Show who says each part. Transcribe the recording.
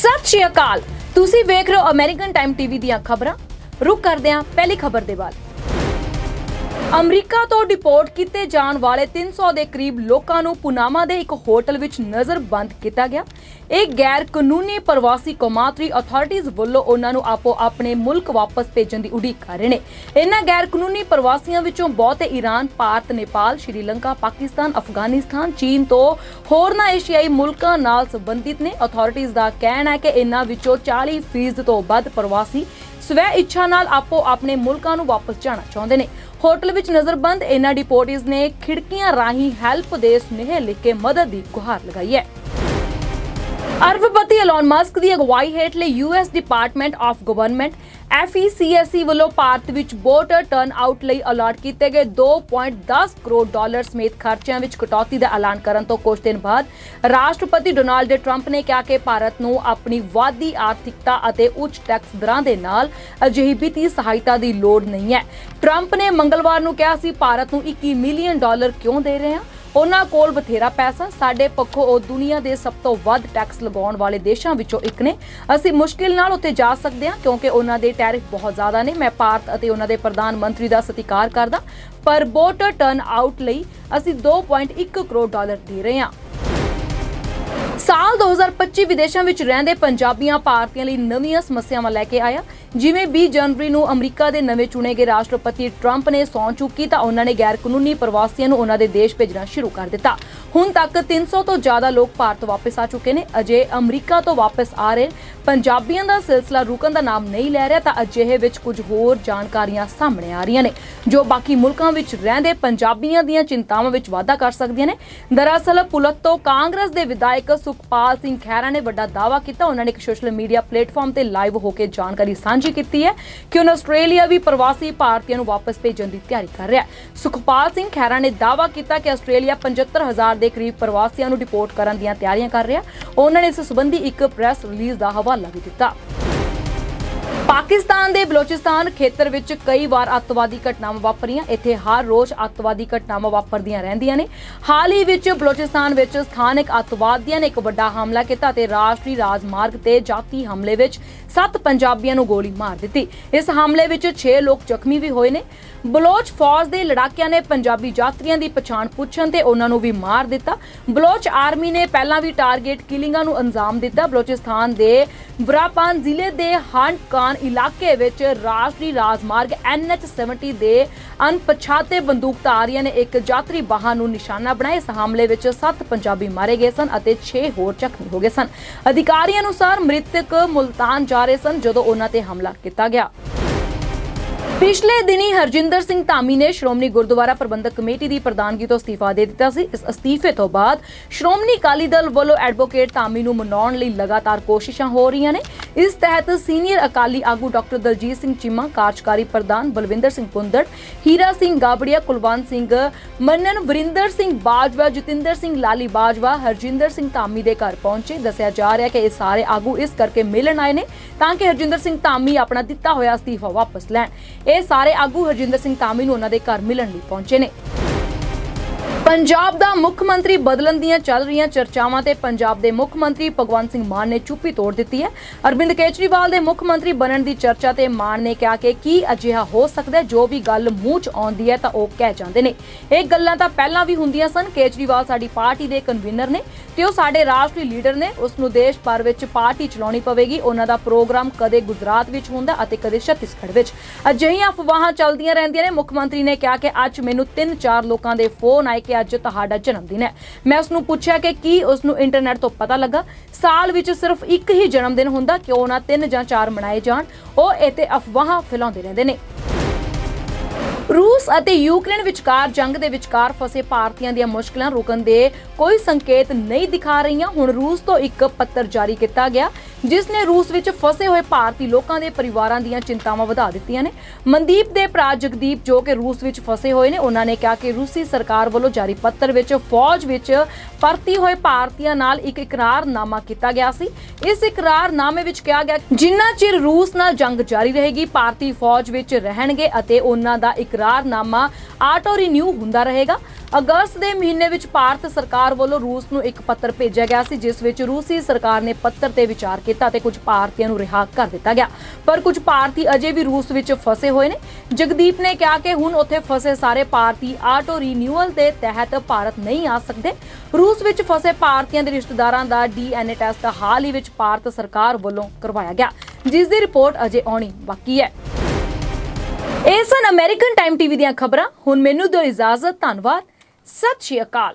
Speaker 1: ਸਤਿ ਸ਼੍ਰੀ ਅਕਾਲ। ਤੁਸੀਂ ਵੇਖ ਰਹੇ ਹੋ ਅਮਰੀਕਨ ਟਾਈਮ ਟੀਵੀ ਦੀਆਂ ਖਬਰਾਂ। ਰੁਕ ਕਰਦੇ ਹਾਂ ਪਹਿਲੀ ਖਬਰ ਦੇ ਵੱਲ। ਅਮਰੀਕਾ ਤੋਂ ਡਿਪੋਰਟ ਕੀਤੇ ਜਾਣ ਵਾਲੇ 300 ਦੇ ਕਰੀਬ ਲੋਕਾਂ ਨੂੰ ਪੁਨਾਮਾ ਦੇ ਇੱਕ ਹੋਟਲ ਵਿੱਚ ਨਜ਼ਰਬੰਦ ਕੀਤਾ ਗਿਆ। ਇਹ ਗੈਰ ਕਾਨੂੰਨੀ ਪ੍ਰਵਾਸੀ ਕੌਮਾਂਤਰੀ ਅਥਾਰਟੀਜ਼ ਵੱਲੋਂ ਉਹਨਾਂ ਨੂੰ ਆਪੋ ਆਪਣੇ ਮੁਲਕ ਵਾਪਸ ਭੇਜਣ ਦੀ ਉਡੀਕ ਕਰ ਰਹੇ ਨੇ। ਇਹਨਾਂ ਗੈਰ ਕਾਨੂੰਨੀ ਪ੍ਰਵਾਸੀਆਂ ਵਿੱਚੋਂ ਬਹੁਤੇ ਈਰਾਨ, ਭਾਰਤ, ਨੇਪਾਲ, ਸ਼੍ਰੀਲੰਕਾ, ਪਾਕਿਸਤਾਨ, ਅਫਗਾਨਿਸਤਾਨ, ਚੀਨ ਤੋਂ ਹੋਰਨਾਂ ਏਸ਼ੀਆਈ ਮੁਲਕਾਂ ਨਾਲ ਸੰਬੰਧਿਤ ਨੇ। ਅਥਾਰਟੀਜ਼ ਦਾ ਕਹਿਣਾ ਹੈ ਕਿ ਇਹਨਾਂ ਵਿੱਚੋਂ 40% ਤੋਂ ਵੱਧ ਪ੍ਰਵਾਸੀ ਸਵੈ ਇੱਛਾ ਨਾਲ ਆਪੋ ਆਪਣੇ ਮੁਲਕਾਂ ਨੂੰ ਵਾਪਸ ਜਾਣਾ ਚਾਹੁੰਦੇ ਨੇ। ਹੋਟਲ ਵਿੱਚ ਨਜ਼ਰਬੰਦ ਇਹਨਾਂ ਡਿਪੋਰਟੀਜ਼ ਨੇ ਖਿੜਕੀਆਂ ਰਾਹੀਂ ਹੈਲਪ ਦੇ ਸੁਨੇਹੇ ਲਿਖ ਕੇ ਮਦਦ ਦੀ ਗੁਹਾਰ ਲਗਾਈ ਹੈ। ਅਰਬਪਤੀ ਐਲਨ ਮਸਕ ਦੀ ਅਗਵਾਈ ਹੇਠਲੇ US department of government FECSE ਵੱਲੋਂ ਭਾਰਤ ਵਿੱਚ ਵੋਟਰ ਟਰਨ ਆਊਟ ਲਈ ਅਲਾਟ ਕੀਤੇ ਗਏ 2.10 ਕਰੋੜ ਡਾਲਰ ਸਮੇਤ ਖਰਚਿਆਂ ਵਿੱਚ ਕਟੌਤੀ ਦਾ ਐਲਾਨ ਕਰਨ ਤੋਂ ਕੁਝ ਦਿਨ ਬਾਅਦ ਰਾਸ਼ਟਰਪਤੀ ਡੋਨਾਲਡ ਟਰੰਪ ਨੇ ਕਿਹਾ ਕਿ ਭਾਰਤ ਨੂੰ ਆਪਣੀ ਵਾਧੀ ਆਰਥਿਕਤਾ ਅਤੇ ਉੱਚ ਟੈਕਸ ਦਰਾਂ ਦੇ ਨਾਲ ਅਜਿਹੀ ਵਿੱਤੀ ਸਹਾਇਤਾ ਦੀ ਲੋੜ ਨਹੀਂ ਹੈ। ਟਰੰਪ ਨੇ ਮੰਗਲਵਾਰ ਨੂੰ ਕਿਹਾ ਸੀ, ਭਾਰਤ ਨੂੰ 21 ਮਿਲੀਅਨ ਡਾਲਰ ਕਿਉਂ ਦੇ ਰਹੇ ਹਾਂ? ਉਹਨਾਂ ਕੋਲ ਬਥੇਰਾ ਪੈਸਾ, ਸਾਡੇ ਪੱਖੋਂ ਉਹ ਦੁਨੀਆ ਦੇ ਸਭ ਤੋਂ ਵੱਧ ਟੈਕਸ ਲਗਾਉਣ ਵਾਲੇ ਦੇਸ਼ਾਂ ਵਿੱਚੋਂ ਇੱਕ ਨੇ। ਅਸੀਂ ਮੁਸ਼ਕਿਲ ਨਾਲ ਉੱਥੇ ਜਾ ਸਕਦੇ ਹਾਂ ਕਿਉਂਕਿ ਉਹਨਾਂ ਦੇ ਟੈਰਿਫ ਬਹੁਤ ਜ਼ਿਆਦਾ ਨੇ। ਮੈਂ ਭਾਰਤ ਅਤੇ ਉਹਨਾਂ ਦੇ ਪ੍ਰਧਾਨ ਮੰਤਰੀ ਦਾ ਸਤਿਕਾਰ ਕਰਦਾ। ਪਰ ਵੋਟਰ ਟਰਨ ਆਊਟ ਲਈ ਅਸੀਂ 2.1 ਕਰੋੜ ਡਾਲਰ ਦੇ ਰਹੇ ਹਾਂ। ਸਾਲ 2025 ਵਿਦੇਸ਼ਾਂ ਵਿੱਚ ਰਹਿੰਦੇ ਪੰਜਾਬੀਆਂ ਭਾਰਤੀਆਂ ਲਈ ਨਵੀਆਂ ਸਮੱਸਿਆਵਾਂ ਲੈ ਕੇ ਆਇਆ। ਜਿਵੇਂ 20 ਜਨਵਰੀ ਨੂੰ ਅਮਰੀਕਾ ਦੇ ਨਵੇਂ ਚੁਣੇ ਗਏ ਰਾਸ਼ਟਰਪਤੀ ਟਰੰਪ ਨੇ ਸੌਂ ਚੁੱਕੀ ਤਾਂ ਉਹਨਾਂ ਨੇ ਗੈਰ ਕਾਨੂੰਨੀ ਪ੍ਰਵਾਸੀਆਂ ਨੂੰ ਉਹਨਾਂ ਦੇ ਦੇਸ਼ ਭੇਜਣਾ ਸ਼ੁਰੂ ਕਰ ਦਿੱਤਾ। ਹੁਣ ਤੱਕ 300 ਤੋਂ ਜ਼ਿਆਦਾ ਲੋਕ ਭਾਰਤ ਵਾਪਸ ਆ ਚੁੱਕੇ ਨੇ। ਅਜੇ ਅਮਰੀਕਾ ਤੋਂ ਵਾਪਸ ਆ ਰਹੇ ਪੰਜਾਬੀਆਂ ਦਾ ਸਿਲਸਿਲਾ ਰੁਕਣ ਦਾ ਨਾਮ ਨਹੀਂ ਲੈ ਰਿਹਾ ਤਾਂ ਅਜਿਹੇ ਵਿੱਚ ਕੁਝ ਹੋਰ ਜਾਣਕਾਰੀਆਂ ਸਾਹਮਣੇ ਆ ਰਹੀਆਂ ਨੇ, ਜੋ ਬਾਕੀ ਮੁਲਕਾਂ ਵਿੱਚ ਰਹਿੰਦੇ ਪੰਜਾਬੀਆਂ ਦੀਆਂ ਚਿੰਤਾਵਾਂ ਵਿੱਚ ਵਾਧਾ ਕਰ ਸਕਦੀਆਂ ਨੇ। ਦਰਅਸਲ ਪੁਲਤ ਤੋਂ ਕਾਂਗਰਸ ਦੇ ਵਿਧਾਇਕ ਸੁਖਪਾਲ ਸਿੰਘ ਖਹਿਰਾ ਨੇ ਵੱਡਾ ਦਾਅਵਾ ਕੀਤਾ। ਉਹਨਾਂ ਨੇ ਇੱਕ ਸੋਸ਼ਲ ਮੀਡੀਆ ਪਲੇਟਫਾਰਮ ਤੇ ਲਾਈਵ ਹੋ ਕੇ ਜਾਣਕਾਰੀ ਸਾਂਝੀ ਕੀਤੀ ਹੈ ਕਿ ਹੁਣ ਆਸਟ੍ਰੇਲੀਆ ਵੀ ਪ੍ਰਵਾਸੀ ਭਾਰਤੀਆਂ ਨੂੰ ਵਾਪਸ ਭੇਜਣ ਦੀ ਤਿਆਰੀ ਕਰ ਰਿਹਾ ਹੈ। ਸੁਖਪਾਲ ਸਿੰਘ ਖਹਿਰਾ ਨੇ ਦਾਅਵਾ ਕੀਤਾ ਕਿ ਆਸਟ੍ਰੇਲੀਆ 75000 ਦੇ ਕਰੀਬ ਪ੍ਰਵਾਸੀਆਂ ਨੂੰ ਡਿਪੋਰਟ ਕਰਨ ਦੀਆਂ ਤਿਆਰੀਆਂ ਕਰ ਰਿਹਾ ਉਹਨਾਂ ਨੇ ਇਸ ਸੰਬੰਧੀ ਇੱਕ ਪ੍ਰੈਸ ਰਿਲੀਜ਼ ਦਾ ਹਵਾਲਾ ਵੀ ਦਿੱਤਾ। ਪਾਕਿਸਤਾਨ ਦੇ ਬਲੋਚਿਸਤਾਨ ਖੇਤਰ ਵਿੱਚ ਕਈ ਵਾਰ ਅੱਤਵਾਦੀ ਘਟਨਾਵਾਂ ਵਾਪਰੀਆਂ। ਇੱਥੇ ਹਰ ਰੋਜ਼ ਅੱਤਵਾਦੀ ਘਟਨਾਵਾਂ ਵਾਪਰਦੀਆਂ ਰਹਿੰਦੀਆਂ ਨੇ। ਹਾਲ ਹੀ ਵਿੱਚ ਬਲੋਚਿਸਤਾਨ ਵਿੱਚ ਸਥਾਨਕ ਅੱਤਵਾਦੀਆਂ ਨੇ ਇੱਕ ਵੱਡਾ ਹਮਲਾ ਕੀਤਾ ਤੇ ਰਾਸ਼ਟਰੀ ਰਾਜਮਾਰਗ ਤੇ ਜਾਤੀ ਹਮਲੇ ਵਿੱਚ 7 ਪੰਜਾਬੀਆਂ ਨੂੰ ਗੋਲੀ ਮਾਰ ਦਿੱਤੀ। ਇਸ ਹਮਲੇ ਵਿੱਚ 6 ਲੋਕ ਜ਼ਖਮੀ ਵੀ ਹੋਏ ਨੇ। ਬਲੋਚ ਫੌਜ ਦੇ ਲੜਾਕਿਆਂ ਨੇ ਪੰਜਾਬੀ ਯਾਤਰੀਆਂ ਦੀ ਪਛਾਣ ਪੁੱਛਣ ਤੇ ਉਹਨਾਂ ਨੂੰ ਵੀ ਮਾਰ ਦਿੱਤਾ। ਬਲੋਚ ਆਰਮੀ ਨੇ ਪਹਿਲਾਂ ਵੀ ਟਾਰਗੇਟ ਕਿਲਿੰਗਾਂ ਨੂੰ ਅੰਜਾਮ ਦਿੱਤਾ। ਬਲੋਚਿਸਤਾਨ ਦੇ ਵਰਾਪਾਨ ਜ਼ਿਲ੍ਹੇ ਦੇ ਹਾਂਡਕਾਨ ਇਲਾਕੇ ਵਿੱਚ ਰਾਸ਼ਟਰੀ ਰਾਜਮਾਰਗ NH70 ਦੇ ਅਣਪਛਾਤੇ ਬੰਦੂਕਧਾਰੀਆਂ ਨੇ ਇੱਕ ਯਾਤਰੀ ਵਾਹਨ ਨੂੰ ਨਿਸ਼ਾਨਾ ਬਣਾਇਆ ਇਸ ਹਮਲੇ ਵਿੱਚ 7 ਪੰਜਾਬੀ ਮਾਰੇ ਗਏ ਸਨ ਅਤੇ 6 ਹੋਰ ਜ਼ਖਮੀ ਹੋ ਗਏ ਸਨ। ਅਧਿਕਾਰੀਆਂ ਅਨੁਸਾਰ ਮ੍ਰਿਤਕ ਮੁਲਤਾਨ ਜਾ ਰਹੇ ਸਨ ਜਦੋਂ ਉਹਨਾਂ ਤੇ ਹਮਲਾ ਕੀਤਾ ਗਿਆ। ਪਿਛਲੇ ਦਿਨੀ ਹਰਜਿੰਦਰ ਸਿੰਘ ਧਾਮੀ ਨੇ ਸ਼੍ਰੋਮਣੀ ਗੁਰਦੁਆਰਾ ਪ੍ਰਬੰਧਕ ਕਮੇਟੀ ਦੀ ਪ੍ਰਧਾਨਗੀ ਤੋਂ ਅਸਤੀਫਾ ਦੇ ਦਿੱਤਾ ਸੀ। ਇਸ ਅਸਤੀਫੇ ਤੋਂ ਬਾਅਦ ਸ਼੍ਰੋਮਣੀ ਅਕਾਲੀ ਦਲ ਵੱਲੋਂ ਐਡਵੋਕੇਟ ਧਾਮੀ ਨੂੰ ਮਨਾਉਣ ਲਈ ਲਗਾਤਾਰ ਕੋਸ਼ਿਸ਼ਾਂ ਹੋ ਰਹੀਆਂ ਨੇ। ਇਸ ਤਹਿਤ ਸੀਨੀਅਰ ਅਕਾਲੀ ਆਗੂ ਡਾਕਟਰ ਦਲਜੀਤ ਸਿੰਘ ਚੀਮਾ, ਕਾਰਜਕਾਰੀ ਪ੍ਰਧਾਨ ਬਲਵਿੰਦਰ ਸਿੰਘ ਪੁੰਦੜ, ਹੀਰਾ ਸਿੰਘ ਗਾਬੜੀਆ, ਕੁਲਵੰਤ ਸਿੰਘ, ਮੰਨਨ ਵਰਿੰਦਰ ਸਿੰਘ ਬਾਜਵਾ, ਜਤਿੰਦਰ ਸਿੰਘ ਲਾਲੀ ਬਾਜਵਾ, ਹਰਜਿੰਦਰ ਸਿੰਘ ਧਾਮੀ ਦੇ ਘਰ ਪਹੁੰਚੇ। ਦੱਸਿਆ ਜਾ ਰਿਹਾ ਕਿ ਇਹ ਸਾਰੇ ਆਗੂ ਇਸ ਕਰਕੇ ਮਿਲਣ ਆਏ ਨੇ ਤਾਂ ਕਿ ਹਰਜਿੰਦਰ ਸਿੰਘ ਧਾਮੀ ਆਪਣਾ ਦਿੱਤਾ ਹੋਇਆ ਅਸਤੀਫਾ ਵਾਪਸ ਲੈਣ। ਇਹ ਸਾਰੇ ਆਗੂ ਹਰਜਿੰਦਰ ਸਿੰਘ ਧਾਮੀ ਨੂੰ ਉਹਨਾਂ ਦੇ ਘਰ ਮਿਲਣ ਲਈ ਪਹੁੰਚੇ ਨੇ। ਪੰਜਾਬ ਦਾ ਮੁੱਖ ਮੰਤਰੀ ਬਦਲਣ ਦੀਆਂ ਚੱਲ ਰਹੀਆਂ ਚਰਚਾਵਾਂ ਤੇ ਪੰਜਾਬ ਦੇ ਮੁੱਖ ਮੰਤਰੀ ਭਗਵੰਤ ਸਿੰਘ ਮਾਨ ਨੇ ਚੁੱਪੀ ਤੋੜ ਦਿੱਤੀ ਹੈ। ਅਰਵਿੰਦ ਕੇਜਰੀਵਾਲ ਦੇ ਮੁੱਖ ਮੰਤਰੀ ਬਣਨ ਦੀ ਚਰਚਾ ਤੇ ਮਾਨ ਨੇ ਕਿਹਾ ਕਿ ਕੀ ਅਜਿਹਾ ਹੋ ਸਕਦਾ ਹੈ, ਜੋ ਵੀ ਗੱਲ ਮੂੰਹ 'ਚ ਆਉਂਦੀ ਹੈ ਤਾਂ ਉਹ ਕਹਿ ਜਾਂਦੇ ਨੇ। ਇਹ ਗੱਲਾਂ ਤਾਂ ਪਹਿਲਾਂ ਵੀ ਹੁੰਦੀਆਂ ਸਨ। ਕੇਜਰੀਵਾਲ ਸਾਡੀ ਪਾਰਟੀ ਦੇ ਕਨਵੀਨਰ ਨੇ ਤੇ ਉਹ ਸਾਡੇ ਰਾਸ਼ਟਰੀ ਲੀਡਰ ਨੇ। ਉਸ ਨੂੰ ਦੇਸ਼ ਭਰ ਵਿੱਚ ਪਾਰਟੀ ਚਲਾਉਣੀ ਪਵੇਗੀ। ਉਹਨਾਂ ਦਾ ਪ੍ਰੋਗਰਾਮ ਕਦੇ ਗੁਜਰਾਤ ਵਿੱਚ ਹੁੰਦਾ ਅਤੇ ਕਦੇ ਛੱਤੀਸਗੜ੍ਹ ਵਿੱਚ। ਅਜਿਹੀਆਂ ਅਫਵਾਹਾਂ ਚੱਲਦੀਆਂ ਰਹਿੰਦੀਆਂ ਨੇ। ਮੁੱਖ ਮੰਤਰੀ ਨੇ ਕਿਹਾ ਕਿ ਅੱਜ ਮੈਨੂੰ 3-4 ਲੋਕਾਂ ਦੇ ਫੋਨ ਆਏ ਕਿ ਅੱਜ ਤੁਹਾਡਾ ਜਨਮ ਦਿਨ ਹੈ। ਮੈਂ ਉਸ ਨੂੰ ਪੁੱਛਿਆ ਕਿ ਕੀ ਉਸ ਨੂੰ ਇੰਟਰਨੈਟ ਤੋਂ ਪਤਾ ਲੱਗਾ? ਸਾਲ ਵਿੱਚ ਸਿਰਫ ਇੱਕ ਹੀ ਜਨਮ ਦਿਨ ਹੁੰਦਾ, ਕਿਉਂ ਨਾ 3 ਜਾਂ 4 ਮਨਾਏ ਜਾਣ। ਉਹ ਇਹ ਤੇ ਅਫਵਾਹਾਂ ਫੈਲਾਉਂਦੇ ਰਹਿੰਦੇ ਨੇ। ਰੂਸ ਅਤੇ ਯੂਕਰੇਨ ਵਿਚਕਾਰ ਜੰਗ ਦੇ ਵਿਚਕਾਰ ਫਸੇ ਭਾਰਤੀਆਂ ਦੀਆਂ ਮੁਸ਼ਕਲਾਂ ਰੁਕਣ ਦੇ ਕੋਈ ਸੰਕੇਤ ਨਹੀਂ ਦਿਖਾ ਰਹੀਆਂ। ਹੁਣ ਰੂਸ ਤੋਂ ਇੱਕ ਪੱਤਰ ਜਾਰੀ ਕੀਤਾ ਗਿਆ। ਜਿਸ ਨੇ ਰੂਸ ਵਿੱਚ ਫਸੇ ਹੋਏ ਭਾਰਤੀ ਲੋਕਾਂ ਦੇ ਪਰਿਵਾਰਾਂ ਦੀਆਂ ਚਿੰਤਾਵਾਂ ਵਧਾ ਦਿੱਤੀਆਂ ਨੇ। ਮਨਦੀਪ ਦੇ ਭਰਾ ਜਗਦੀਪ, ਜੋ ਕਿ ਰੂਸ ਵਿੱਚ ਫਸੇ ਹੋਏ ਨੇ, ਉਹਨਾਂ ਨੇ ਕਿਹਾ ਕਿ ਰੂਸੀ ਸਰਕਾਰ ਵੱਲੋਂ ਜਾਰੀ ਪੱਤਰ ਵਿੱਚ ਫੌਜ ਵਿੱਚ ਭਰਤੀ ਹੋਏ ਭਾਰਤੀਆਂ ਨਾਲ ਇੱਕ ਇਕਰਾਰਨਾਮਾ ਕੀਤਾ ਗਿਆ ਸੀ। ਇਸ ਇਕਰਾਰਨਾਮੇ ਵਿੱਚ ਕਿਹਾ ਗਿਆ, ਜਿੰਨਾ ਚਿਰ ਰੂਸ ਨਾਲ ਜੰਗ ਜਾਰੀ ਰਹੇਗੀ, ਭਾਰਤੀ ਫੌਜ ਵਿੱਚ ਰਹਿਣਗੇ ਅਤੇ ਉਹਨਾਂ ਦਾ ਇਕਰਾਰਨਾਮਾ ਆਟੋ ਰੀਨਿਊ ਹੁੰਦਾ ਰਹੇਗਾ। ਅਗਸਤ ਦੇ ਮਹੀਨੇ ਵਿੱਚ ਭਾਰਤ ਸਰਕਾਰ ਵੱਲੋਂ ਰੂਸ ਨੂੰ ਇੱਕ ਪੱਤਰ ਭੇਜਿਆ ਗਿਆ ਸੀ, ਜਿਸ ਵਿੱਚ ਰੂਸੀ ਸਰਕਾਰ ਨੇ ਪੱਤਰ ਤੇ ਵਿਚਾਰ ਕੀਤਾ ਤੇ ਕੁਝ ਭਾਰਤੀਆਂ ਨੂੰ ਰਿਹਾ ਕਰ ਦਿੱਤਾ ਗਿਆ। ਪਰ ਕੁਝ ਭਾਰਤੀ ਅਜੇ ਵੀ ਰੂਸ ਵਿੱਚ ਫਸੇ ਹੋਏ ਨੇ। ਜਗਦੀਪ ਨੇ ਕਿਹਾ ਕਿ ਹੁਣ ਉੱਥੇ ਫਸੇ ਸਾਰੇ ਭਾਰਤੀ ਆਟੋ ਰੀਨਿਊਅਲ ਦੇ ਤਹਿਤ ਭਾਰਤ ਨਹੀਂ ਆ ਸਕਦੇ। ਰੂਸ ਵਿੱਚ ਫਸੇ ਭਾਰਤੀਆਂ ਦੇ ਰਿਸ਼ਤੇਦਾਰਾਂ ਦਾ ਡੀਐਨਏ ਟੈਸਟ ਹਾਲ ਹੀ ਵਿੱਚ ਭਾਰਤ ਸਰਕਾਰ ਵੱਲੋਂ ਕਰਵਾਇਆ ਗਿਆ। ਜਿਸ ਦੀ ਰਿਪੋਰਟ ਅਜੇ ਆਉਣੀ ਬਾਕੀ ਹੈ। ਇਹ ਸਨ ਅਮਰੀਕਨ ਟਾਈਮ ਟੀਵੀ ਦੀਆਂ ਖਬਰਾਂ। ਹੁਣ ਮੈਨੂੰ ਦਿਓ ਇਜਾਜ਼ਤ। ਧੰਨਵਾਦ। ਸਤਿ ਸ਼੍ਰੀ ਅਕਾਲ।